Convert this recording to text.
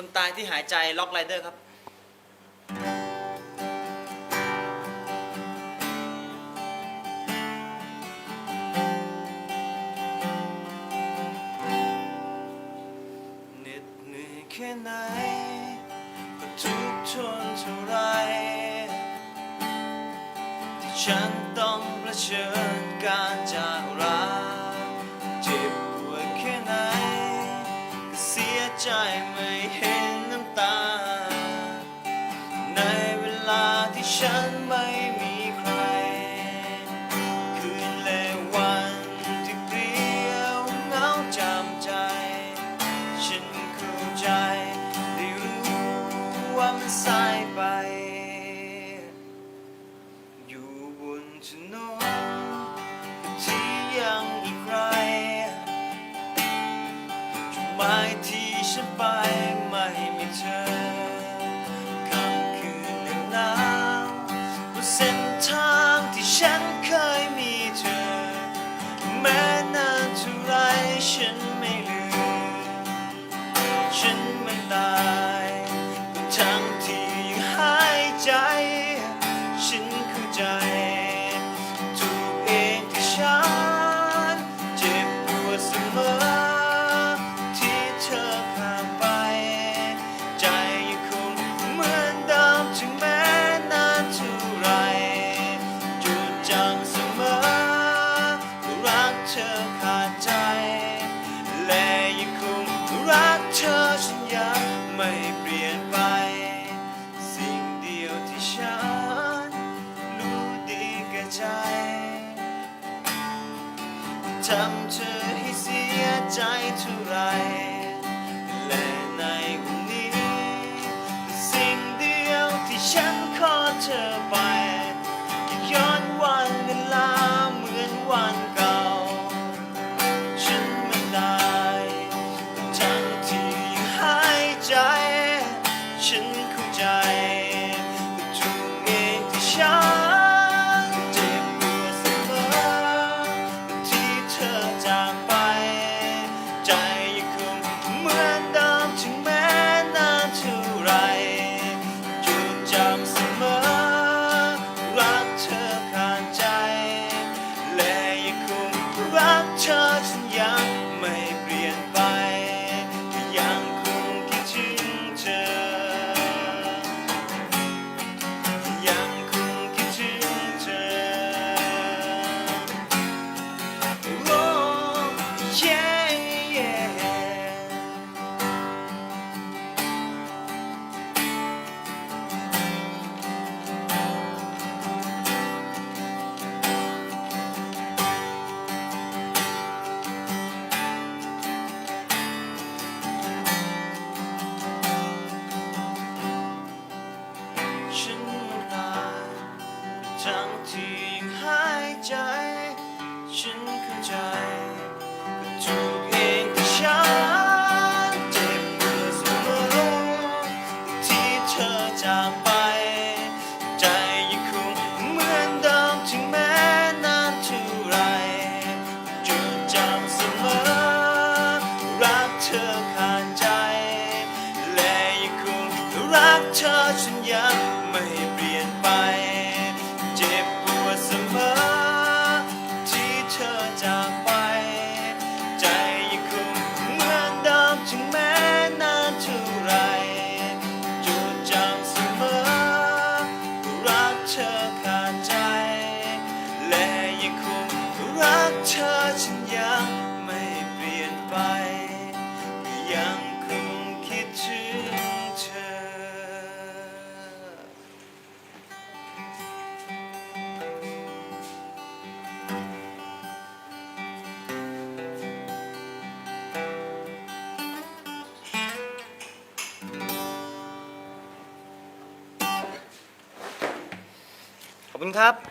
คนตายที่หายใจล็อกไรเดอร์ครับ เหน็ดเหนื่อยแค่ไหน ก็ทุกทนเท่าไร ที่ฉันต้องเชิญ ฉันไม่มีใคร คืนและวันที่เปลี่ยวเหงาจำใจ ฉันเข้าใจได้รู้ว่ามันสายไป อยู่บนถนนที่ยังอีกใครจุดหมายที่ ทำเธอให้เสียใจเท่าไร ฉัญยา อบคุณครับ